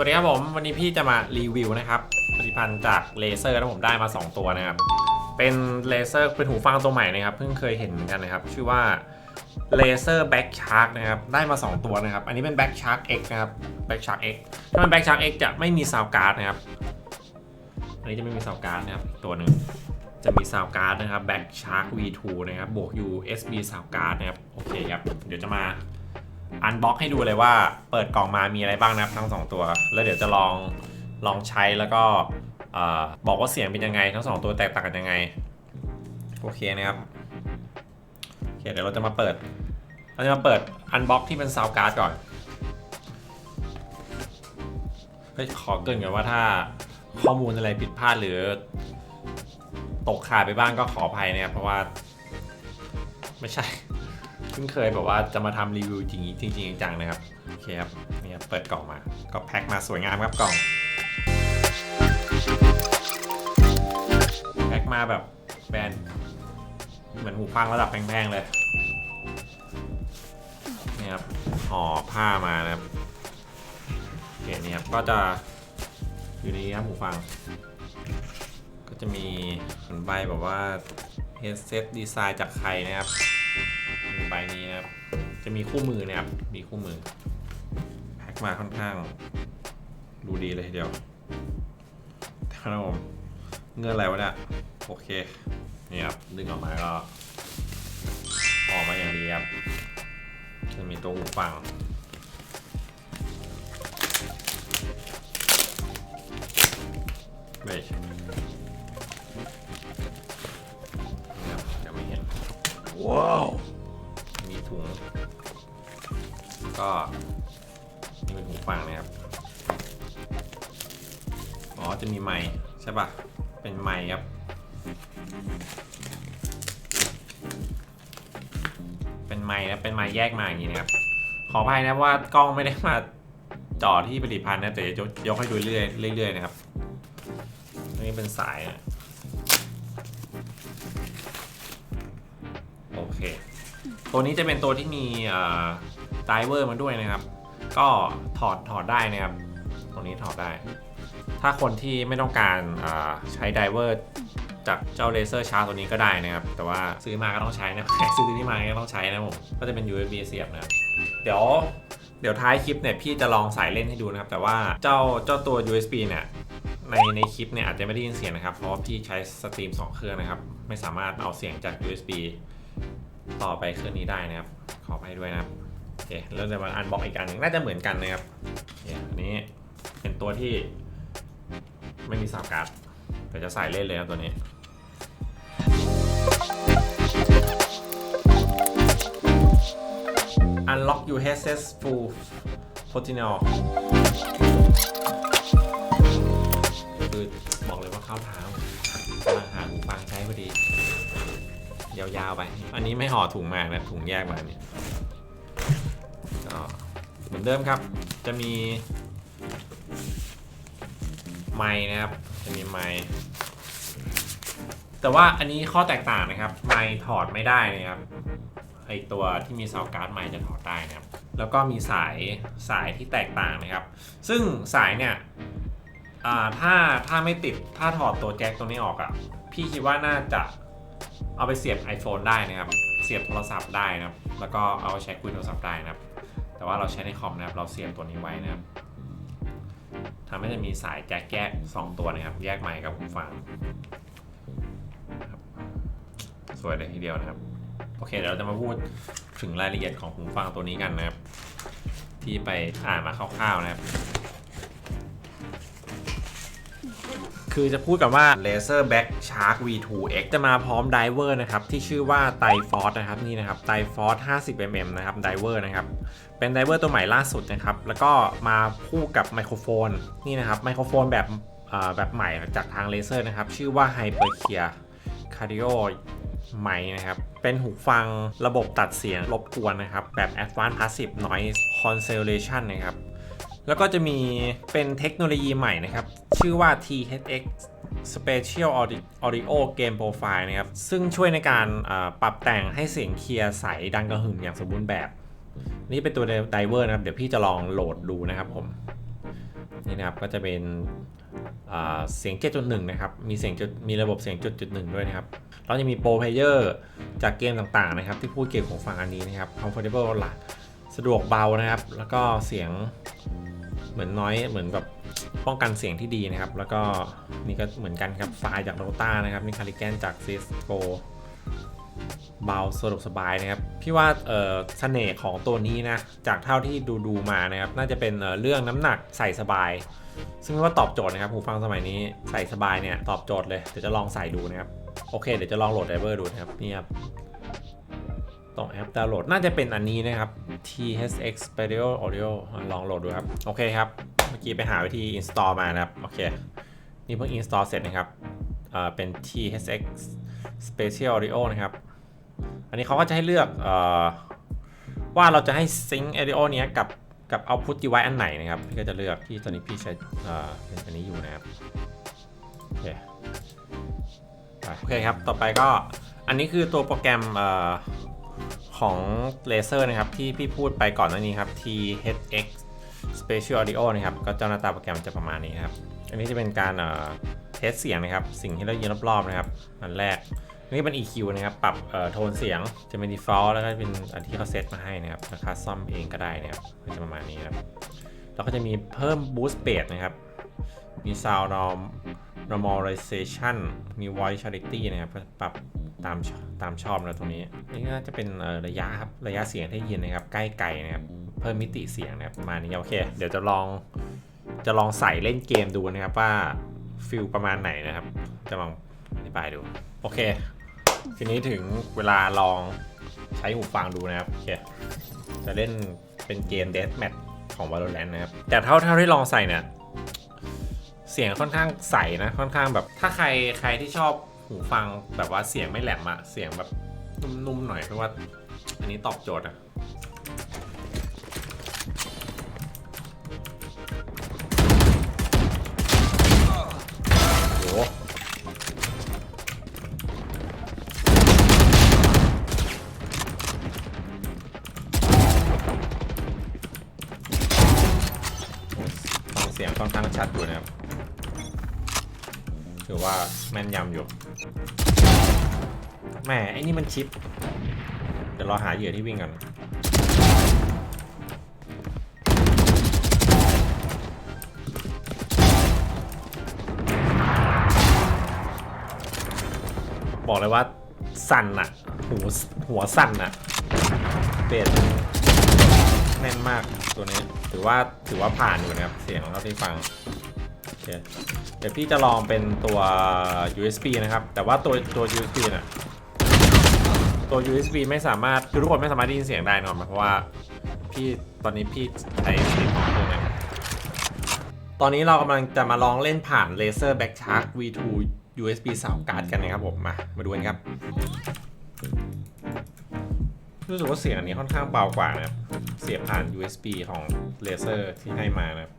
วัสดีครับผม วันนี้พี่จะมารีวิวนะครับผลิตภัณฑ์จากเลเซอร์ที่ผมได้มา 2 ตัวนะครับ เป็นเลเซอร์เป็นหูฟังตัวใหม่นะครับ เพิ่งเคยเห็นเหมือนกันนะครับ ชื่อว่าเลเซอร์แบ็กชาร์กนะครับ ได้มา 2 ตัวนะครับ อันนี้เป็นแบ็กชาร์ก X นะครับแบ็กชาร์ก X ถ้าเป็นแบ็กชาร์ก X จะไม่มีซาวการ์ดนะครับ อันนี้จะไม่มีซาวการ์ดนะครับ ตัวหนึ่งจะมีซาวการ์ดนะครับแบ็กชาร์ก V2 นะครับ บวก USB ซาวการ์ดนะครับ โอเคครับ เดี๋ยวจะมา อันบ็อกให้ดูเลยว่าเปิดกล่องมามีอะไรบ้างนะครับทั้งสองตัว แล้วเดี๋ยวจะลองลองใช้แล้วก็บอกว่าเสียงเป็นยังไง ทั้งสองตัวแตกต่างกันยังไง โอเคนะครับโอเคเดี๋ยวเราจะมาเปิด เราจะมาเปิดอันบ็อกที่เป็นซาวการ์ดก่อนเฮ้ยขอเกรินก่อนว่าถ้าข้อมูลอะไรผิดพลาดหรือ ตกขาดไปบ้างก็ขออภัยนะครับเพราะว่า ไม่ใช่ เพิ่งเคยแบบว่าจะมาทำรีวิวจริงจริงจริงจังๆนะครับโอเคครับนี่ครับเปิดกล่องมา ก็แพ็คมาสวยงามครับกล่องแพ็คมาแบบแบรนด์เหมือนหูฟังระดับแพงๆเลยนี่ครับห่อผ้ามานะครับโอเคนี่ครับก็จะอยู่ในนี้ครับหูฟัง ก็จะมีขนใบแบบว่า headset ดีไซน์จากใครนะครับ ใบนี้นะครับ จะมีคู่มือนะครับ มีคู่มือแพ็คมาค่อนข้าง ดูดีเลยทีเดียวครับผมเงื่อนอะไรวะเนี่ยโอเคนี่ครับดึงออกมาก็ออกมาอย่างดีครับจะมีตัวหูฟังเว้ยนี่ครับยังไม่เห็นว้าว ก็นี่เป็นหูฟังนะครับ อ๋อ จะมีไม้ใช่ปะเป็นไม้ครับ เป็นไม้นะเป็นไม้แยกมาอย่างนี้นะครับ ขออภัยนะว่ากล้องไม่ได้มาจ่อที่ผลิตภัณฑ์นะแต่จะยกให้ดูเรื่อยๆเรื่อยๆนะครับ นี่เป็นสายนะโอเค ตัวนี้จะเป็นตัวที่มี ไดเวอร์มาด้วยนะครับ ก็ถอดถอดได้นะครับ ตรงนี้ถอดได้ ถ้าคนที่ไม่ต้องการใช้ไดเวอร์จากเจ้าเลเซอร์ชาร์ตัวนี้ก็ได้นะครับ แต่ว่าซื้อมาก็ต้องใช้นะซื้อตัวนี้มาก็ต้องใช้นะผม ก็จะเป็น USB เสียบนะครับ เดี๋ยวเดี๋ยวท้ายคลิปเนี่ยพี่จะลองสายเล่นให้ดูนะครับ แต่ว่าเจ้าเจ้าตัว USB เนี่ยในในคลิปเนี่ยอาจจะไม่ได้ยินเสียงนะครับ เพราะพี่ใช้สตรีม 2 เครื่องนะครับ ไม่สามารถเอาเสียงจาก USB ต่อไปเครื่องนี้ได้นะครับ ขอไปด้วยนะครับ โอเคแล้วจะมาอันบ็อกอีกอันหนึงน่าจะเหมือนกันนะครับอันนี้เป็นตัวที่ไม่มีสาวการ์ดเดี๋ยวจะใส่เล่นเลยครับตัวนี้ Unlock your headset full potential คือบอกเลยว่าเข้าท้างกำลังหาหูฟังใช้พอดี ยาวๆไป อันนี้ไม่ห่อถุงมานะ ถุงแยกมาเนี่ย มือนเดิมครับ จะมี ไม้นะครับ จะมีไม้แต่ว่าอันนี้ข้อแตกต่างนะครับ ไม้ถอดไม่ได้นะครับไอตัวที่มีซาวการ์ดไม้จะถอดได้นะครับ แล้วก็มีสายสายที่แตกต่างนะครับ ซึ่งสายเนี่ยถ้าถ้าไม่ติดถ้าถอดตัวแจ็คตัวนี้ออกอะ่ะ พี่คิดว่าน่าจะเอาไปเสียบ iPhone ได้นะครับ เสียบโทรศัพท์ได้นะครับ แล้วก็เอาใช้คุยโทรศัพท์ได้นะครับ แต่ว่าเราใช้ในคอมนะครับ เราเสียบตัวนี้ไว้นะครับทำให้จะมีสายแจ็คแยกสองตัวนะครับ แยกไมค์กับหูฟังครับสวยเลยทีเดียวนะครับ โอเคเดี๋ยวเราจะมาพูดถึงรายละเอียดของหูฟังตัวนี้กันนะครับ ที่ไปอ่านมาคร่าวๆนะครับ คือจะพูดกันว่า Laser Back Shark V2X จะมาพร้อมไดเวอร์นะครับ ที่ชื่อว่าไตฟอร์นะครับนี่นะครับไตฟอร์50 mm นะครับไดเวอร์นะครับ เป็นไดเวอร์ตัวใหม่ล่าสุดนะครับ แล้วก็มาคู่กับไมโครโฟนนี่นะครับไมโครโฟนแบบแบบใหม่จากทางเลเซอร์นะครับ ชื่อว่า Hyperclear Cardio ไมค์นะครับ เป็นหูฟังระบบตัดเสียงรบกวนนะครับ แบบ Advanced Passive Noise Cancellation นะครับ แล้วก็จะมีเป็นเทคโนโลยีใหม่นะครับ ชื่อว่า THX Special Audio- Game Profile นะครับ ซึ่งช่วยในการปรับแต่งให้เสียงเคลียร์ใสดังกระหึ่มอย่างสมบูรณ์แบบ นี่เป็นตัวไดเวอร์นะครับ เดี๋ยวพี่จะลองโหลดดูนะครับผม นี่นะครับก็จะเป็นเสียง 7.1 นะครับ มีเสียงจุดมีระบบเสียงจุดจุดหนึ่งด้วยนะครับแล้วจะมีโปรเพลเยอร์จากเกมต่างๆนะครับ ที่พูดเกี่ยวกับฟังอันนี้นะครับ comfortable หลักสะดวกเบานะครับ แล้วก็เสียง เหมือนน้อยเหมือนแบบป้องกันเสียงที่ดีนะครับ แล้วก็นี่ก็เหมือนกันครับไฟล์จากโ o ต้านะครับนี่คาริแกนจาก Cisco เบาสะดวกสบายนะครับ พี่ว่าเออเสน่ห์ของตัวนี้นะ จากเท่าที่ดูดูมานะครับ น่าจะเป็นเเรื่องน้ำหนักใส่สบาย ซึ่งว่าตอบโจทย์นะครับหูฟังสมัยนี้ใส่สบายเนี่ยตอบโจทย์เลยเดี๋ยวจะลองใส่ดูนะครับ โอเคเดี๋ยวจะลองโหลดไดเวอร์ดูนะครับนี่ครับตรงแอปดาวน์โหลดน่าจะเป็นอันนี้นะครับ THX Stereo Audio ลองโหลดดูครับ โอเคครับ เมื่อกี้ไปหาวิธี install มานะครับ โอเค นี่เพิ่ง install เสร็จนะครับเเป็น THX Spatial Audio นะครับ อันนี้เขาก็จะให้เลือกอว่าเราจะให้ซิงค์ audio เนี้ยกับกับ output device อันไหนนะครับ พี่ก็จะเลือกที่ตอนนี้พี่ใช้เป็นอันนี้อยู่นะครับ โอเคโอเคครับ ต่อไปก็อันนี้คือตัวโปรแกรมเออ ของเลเซอร์นะครับที่พี่พูดไปก่อนหน้านี้ครับ THX Spatial Audio นะครับก็เจ้าหน้าตาโปรแกรมจะประมาณนี้ครับ อันนี้จะเป็นการเอ่อเทสเสียงนะครับ สิ่งที่เรายินรอบๆนะครับ อันแรกนี่เป็น EQ นะครับ ปรับเอ่อโทนเสียงจะเป็น default แล้วก็เป็นอันที่เขาเซตมาให้นะครับราคาซ่อมเองก็ได้นะครับก็จะประมาณนี้ครับแล้วก็จะมีเพิ่ม boost bass นะครับ มี sound Normalization มี voice quality นะครับปรับ ตามตามชอบนะตรงนี้นี่ก็จะเป็นระยะครับระยะเสียงที่ยินนะครับ ใกล้ไกลนะครับเพิ่มมิติเสียงนะครับประมาณนี้โอเค เดี๋ยวจะลองจะลองใส่เล่นเกมดูนะครับว่าฟิลประมาณไหนนะครับ จะลองอธิบายดู โอเค ทีนี้ถึงเวลาลองใช้หูฟังดูนะครับโอเคจะเล่นเป็นเกม Death Match ของ Valorant นะครับ แต่เท่าเท่าที่ลองใส่เนี่ยเสียงค่อนข้างใสนะค่อนข้างแบบ ถ้าใครใครที่ชอบ หูฟังแบบว่าเสียงไม่แหลมอะเสียงแบบนุ่มๆหน่อยเพราะว่า อันนี้ตอบโจทย์อะโหฟังเสียงค่อนข้างชัดอยู่นะครับ ถือว่าแม่นยำอยู่แหมไอ้นี่มันชิป เดี๋ยวเราหาเหยื่อที่วิ่งกันบอกเลยว่าสั่นอะหูหัวสั่นอะเบสแน่นมากตัวนี้ ถือว่าถือว่าผ่านอยู่นะครับ เสียงเท่าที่ฟัง เคเดี๋ยวพี่จะลองเป็นตัว USB นะครับ แต่ว่าตัวตัว USB น่ะตัว USB ไม่สามารถคือทุกคนไม่สามารถได้ยินเสียงได้นะครับเพราะว่าพี่ตอนนี้พี่ใช้สลิปของตัวเนี้ตอนนี้เรากำลังจะมาลองเล่นผ่าน Laser Back Shark V2 USB Sound Card กันนะครับผมมามาดูกันครับ รู้สึกว่าเสียงอันนี้ค่อนข้างเบากว่านะครับ เสียบผ่าน USB ของ Laser ที่ให้มานะครับ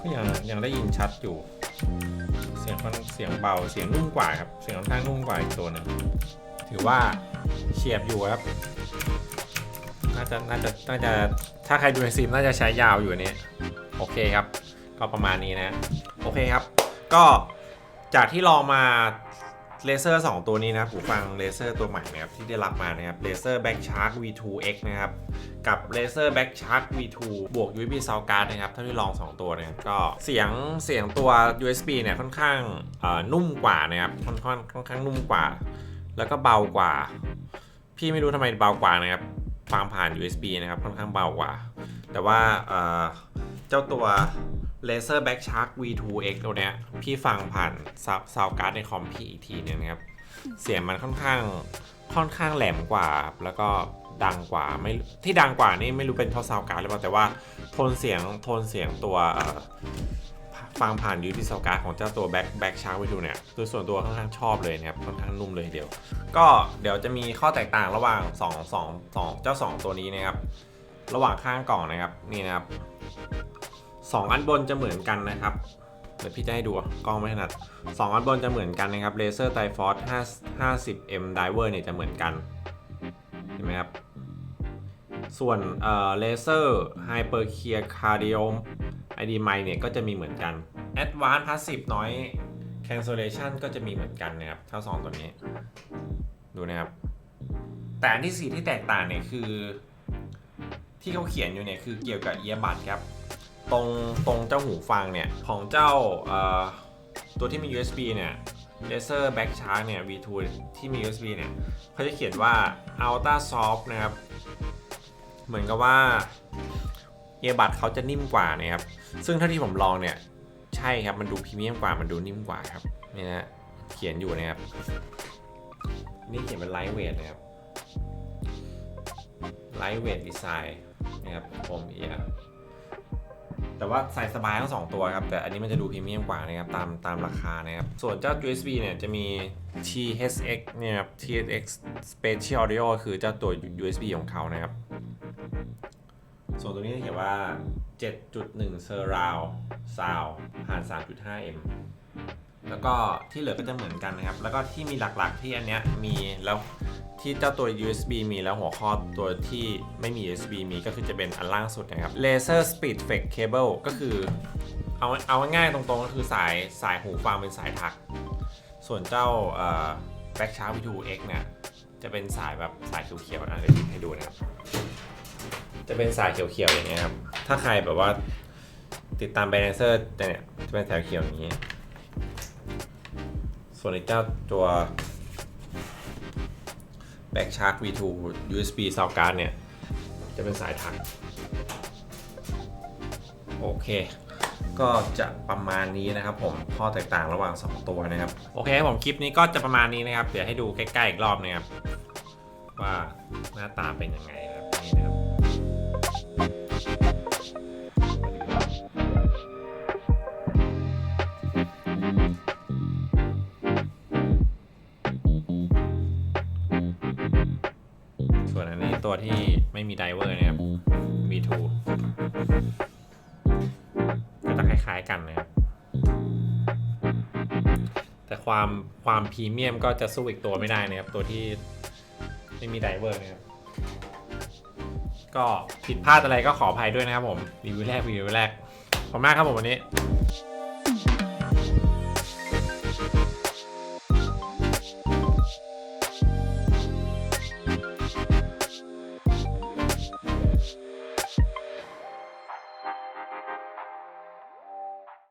ก็ยังยังได้ยินชัดอยู่ เสียงค่อนเสียงเบาเสียงนุ่มกว่าครับเสียงค่อนข้างนุ่มกว่าอีกตัวหนึงถือว่าเฉียบอยู่ครับน่าจะน่าจะน่าจะถ้าใครดูในซิมน่าจะใช้ยาวอยู่นี้โอเคครับ ก็ประมาณนี้นะ โอเคครับ ก็จากที่ลองมา เลเซอร์2ตัวนี้นะครับหูฟังเลเซอร์ตัวใหม่นะครับที่ได้รับมานะครับเลเซอร์ Back Shark V2X นะครับกับเลเซอร์ Back Shark V2 บวก USB Sound Card นะครับถ้าที่ลอง 2 ตัวนะครับก็เสียงเสียงตัว USB เนี่ยค่อนข้างอ่อนุ่มกว่านะครับค่อนข้างค่อนข้างนุ่มกว่า แล้วก็เบากว่า พี่ไม่รู้ทำไมเบากว่านะครับฟังผ่าน USB นะครับค่อนข้างเบากว่า แต่ว่าเจ้าตัว Laser Back Shark V2X ตัวเนี้ยพี่ฟังผ่านซาวการ์ดในคอมพี่อีกทีนึงนะครับ เสียงมันค่อนข้างค่อนข้างแหลมกว่า แล้วก็ดังกว่าไม่ที่ดังกว่านี่ไม่รู้เป็นเพราะซาวการ์ดหรือเปล่าแต่ว่าโทนเสียงโทนเสียงตัวฟังผ่านยูทิซาวการ์ดของเจ้าตัว Back Back Shark V2 เนี่ยโดยส่วนตัวค่อนข้างชอบเลยนะครับค่อนข้างนุ่มเลยเดียว ก็เดี๋ยวจะมีข้อแตกต่างระหว่าง 2 2 2 เจ้า 2 ตัวนี้นะครับ ระหว่างข้างกล่องนะครับนี่นะครับ สองอันบนจะเหมือนกันนะครับเดี๋ยวพี่จะให้ดูกล้องไม่ถนัดสองอันบนจะเหมือนกันนะครับเลเซอร์ไตฟอส 50m diver เนี่ยจะเหมือนกันเห็นไหมครับส่วนเอ่อเลเซอร์ไฮเปอร์เคียคาร์ดิโอมไอดีไมเนี่ยก็จะมีเหมือนกัน Advanced Passive Noise Cancellation ก็จะมีเหมือนกันนะครับทั้งสองตัวนี้ดูนะครับแต่อันที่สีที่แตกต่างเนี่ยคือ ที่เขาเขียนอยู่เนี่ยคือเกี่ยวกับเอียบัดครับ ตรงตรงเจ้าหูฟังเนี่ยของเจ้าตัวที่มี USB เนี่ย Laser Back Shark เนี่ย V2 ที่มี USB เนี่ยเขาจะเขียนว่า Ultra Soft นะครับ เหมือนกับว่าเอบัดเขาจะนิ่มกว่านะครับ ซึ่งเท่าที่ผมลองเนี่ย ใช่ครับ มันดูพรีเมียมกว่า มันดูนิ่มกว่าครับ นี่นะ เขียนอยู่นะครับ นี่เขียนเป็นไลท์เวทนะครับไลท์เวทดีไซน์นะครับผมเอีย แต่ว่าใส่สบายทั้งสองตัวครับ แต่อันนี้มันจะดูพรีเมียมกว่านะครับตามตามราคานะครับ ส่วนเจ้า USB เนี่ยจะมี THX เนี่ยครับ THX Special Audio คือเจ้าตัว USB ของเขานะครับ ส่วนตัวนี้เขียนว่า 7.1 Surround Sound ผ่าน 3.5M แล้วก็ที่เหลือก็จะเหมือนกันนะครับ แล้วก็ที่มีหลักๆที่อันเนี้ยมีแล้วที่เจ้าตัว USB มีแล้วหัวข้อตัวที่ไม่มี USB มีก็คือจะเป็นอันล่างสุดนะครับ Laser Speed Flex Cable ก็คือเอาเอาง่ายๆตรงๆ ก็คือสายสายหูฟังเป็นสายถัก ส่วนเจ้าเอ่อ Back Shark V2X เนี่ยจะเป็นสายแบบสายเขียวๆนะเดี๋ยวหยิบให้ดูนะครับ จะเป็นสายเขียวๆอย่างเงี้ยครับ ถ้าใครแบบว่าติดตามแบรนเซอร์เนี่ยจะเป็นสายเขียวอย่างนี้ ส่วนไอ้เจ้าตัว Back Shark V2 USB Sound Card เนี่ย จะเป็นสายถัก โอเค ก็จะประมาณนี้นะครับผมข้อแตกต่างระหว่าง 2 ตัวนะครับ โอเคผมคลิปนี้ก็จะประมาณนี้นะครับ เดี๋ยวให้ดูใกล้ ๆ อีกรอบนะครับ ว่าหน้าตาเป็นยังไง ที่ไม่มีไดเวอร์นะครับ V2 ก็จะคล้ายๆกันนะครับ แต่ความความพรีเมียมก็จะสู้อีกตัวไม่ได้นะครับ ตัวที่ไม่มีไดเวอร์นะครับ ก็ผิดพลาดอะไรก็ขออภัยด้วยนะครับผม รีวิวแรกรีวิวแรกขอบคุณมากครับผมวันนี้